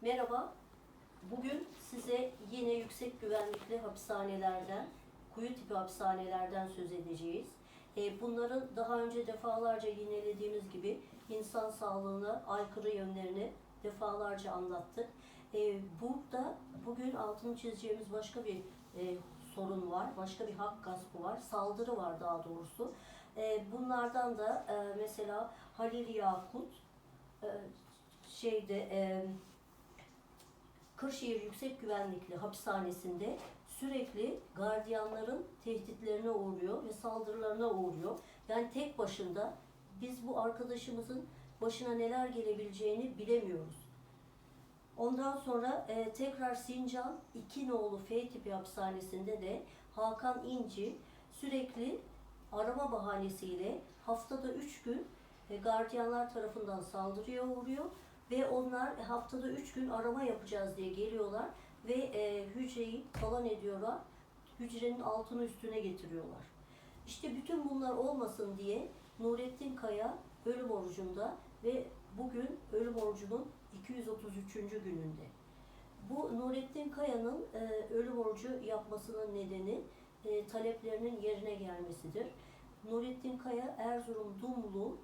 Merhaba. Bugün size yine yüksek güvenlikli hapishanelerden, kuyu tipi hapishanelerden söz edeceğiz. E, Bunların daha önce defalarca yinelediğimiz gibi insan sağlığına aykırı yönlerini defalarca anlattık. E, Burada bugün altını çizeceğimiz başka bir e, sorun var, başka bir hak gaspı var, saldırı var daha doğrusu. Bunlardan da mesela Halil Yakut, şeyde Kırşehir Yüksek Güvenlikli Hapishanesi'nde sürekli gardiyanların tehditlerine uğruyor ve saldırılarına uğruyor. Yani tek başında biz bu arkadaşımızın başına neler gelebileceğini bilemiyoruz. Ondan sonra e, tekrar Sincan İkinoğlu F tipi hapishanesinde de Hakan İnci sürekli arama bahanesiyle haftada 3 gün e, gardiyanlar tarafından saldırıya uğruyor ve onlar haftada 3 gün arama yapacağız diye geliyorlar ve e, hücreyi talan ediyorlar. Hücrenin altını üstüne getiriyorlar. İşte bütün bunlar olmasın diye Nurettin Kaya ölüm orucunda ve bugün ölüm orucunun 233. gününde. Bu Nurettin Kaya'nın e, ölüm orucu yapmasının nedeni e, taleplerinin yerine gelmesidir. Nurettin Kaya Erzurum Dumlu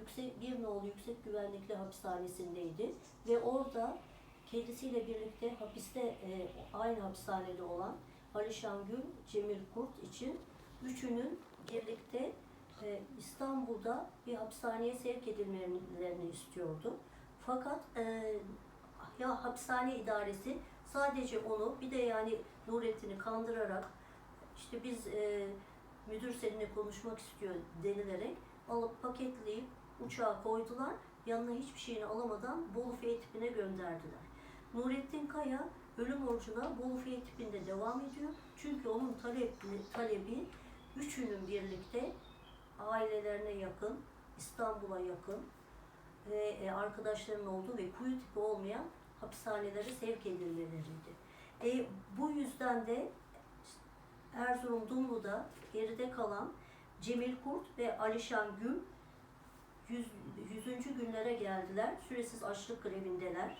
yüksek bir nolu yüksek güvenlikli hapishanesindeydi ve orada kendisiyle birlikte hapiste e, aynı hapishanede olan Alişan Gül, Cemil Kurt için üçünün birlikte e, İstanbul'da bir hapishaneye sevk edilmelerini istiyordu. Fakat e, ya hapishane idaresi sadece onu bir de yani Nurettin'i kandırarak işte biz e, müdür seninle konuşmak istiyor denilerek alıp paketleyip uçağa koydular. Yanına hiçbir şeyini alamadan Bolu F tipine gönderdiler. Nurettin Kaya ölüm orucuna Bolu F tipinde devam ediyor. Çünkü onun talebi, talebi üçünün birlikte ailelerine yakın, İstanbul'a yakın ve e, arkadaşlarının olduğu ve kuyu tipi olmayan hapishanelere sevk edilmeleriydi. E, bu yüzden de Erzurum Dumlu'da geride kalan Cemil Kurt ve Alişan Gül 100. 100. günlere geldiler. Süresiz açlık grevindeler.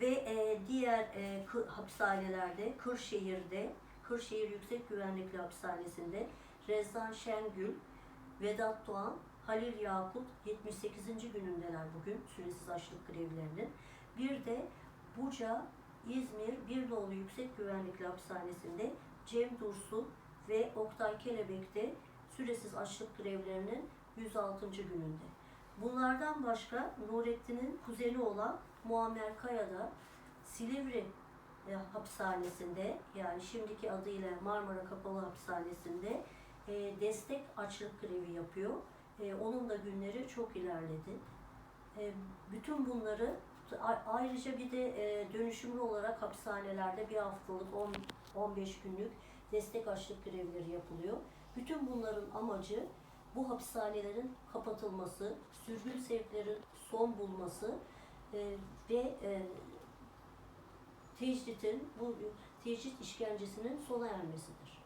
Ve e, diğer e, kı- hapishanelerde, Kırşehir'de, Kırşehir Yüksek Güvenlikli Hapishanesi'nde Rezdan Şengül, Vedat Doğan, Halil Yakut 78. günündeler bugün süresiz açlık grevlerinin. Bir de Buca, İzmir Birnoğlu Yüksek Güvenlikli Hapishanesi'nde Cem Dursun ve Oktay Kelebek'te süresiz açlık grevlerinin 106. gününde. Bunlardan başka Nurettin'in kuzeni olan Muammer Kaya da Silivri e, hapishanesinde yani şimdiki adıyla Marmara Kapalı Hapishanesi'nde e, destek açlık grevi yapıyor. E, onun da günleri çok ilerledi. E, bütün bunları ayrıca bir de e, dönüşümlü olarak hapishanelerde bir haftalık 10 15 günlük destek açlık grevleri yapılıyor. Bütün bunların amacı bu hapishanelerin kapatılması, sürgün sevklerin son bulması e, ve e, tecritin, bu tecrit işkencesinin sona ermesidir.